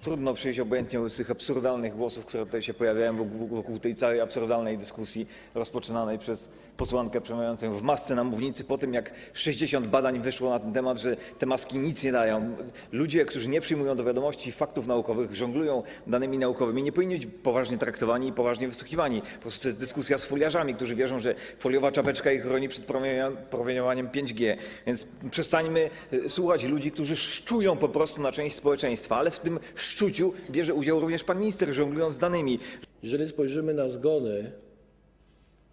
trudno przejść obojętnie z tych absurdalnych głosów, które tutaj się pojawiają wokół, wokół tej całej absurdalnej dyskusji rozpoczynanej przez posłankę przemawiającą w masce na mównicy po tym, jak 60 badań wyszło na ten temat, że te maski nic nie dają. Ludzie, którzy nie przyjmują do wiadomości faktów naukowych, żonglują danymi naukowymi, nie powinni być poważnie traktowani i poważnie wysłuchiwani. Po prostu to jest dyskusja z foliarzami, którzy wierzą, że foliowa czapeczka ich chroni przed promieniowaniem- promieniowaniem 5G. Więc przestańmy y, słuchać ludzi, którzy szczują po prostu na część społeczeństwa, ale w tym szczuciu bierze udział również pan minister, żonglując danymi. Jeżeli spojrzymy na zgony,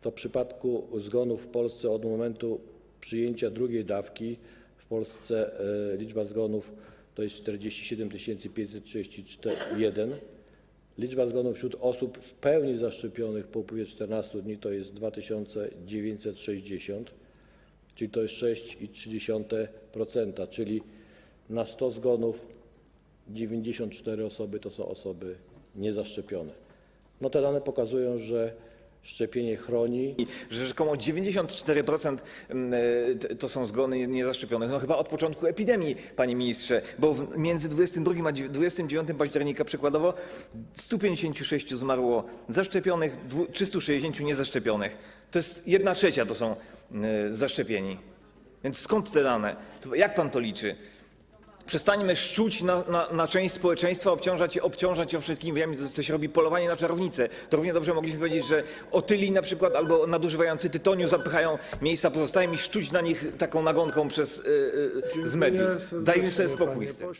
to w przypadku zgonów w Polsce od momentu przyjęcia drugiej dawki w Polsce e, liczba zgonów to jest 47 531. Liczba zgonów wśród osób w pełni zaszczepionych po upływie 14 dni to jest 2960, czyli to jest 6,3%, czyli na 100 zgonów 94 osoby to są osoby niezaszczepione. No te dane pokazują, że szczepienie chroni. że rzekomo 94% mm, e, to są zgony niezaszczepionych. No chyba od początku epidemii, panie ministrze, bo między 22 a dziew- 29 października przykładowo 156 zmarło zaszczepionych, dwu- 360 niezaszczepionych. To jest jedna trzecia to są mm, zaszczepieni. Więc skąd te dane? Jak pan to liczy? Przestańmy szczuć na, na, na część społeczeństwa, obciążać, obciążać ją wszystkim. Wiem, że coś robi polowanie na czarownicę. To równie dobrze mogliśmy powiedzieć, że otyli na przykład albo nadużywający tytoniu zapychają miejsca pozostałym i szczuć na nich taką nagonką przez, y, y, z mediów. Dajmy sobie spokój z tym.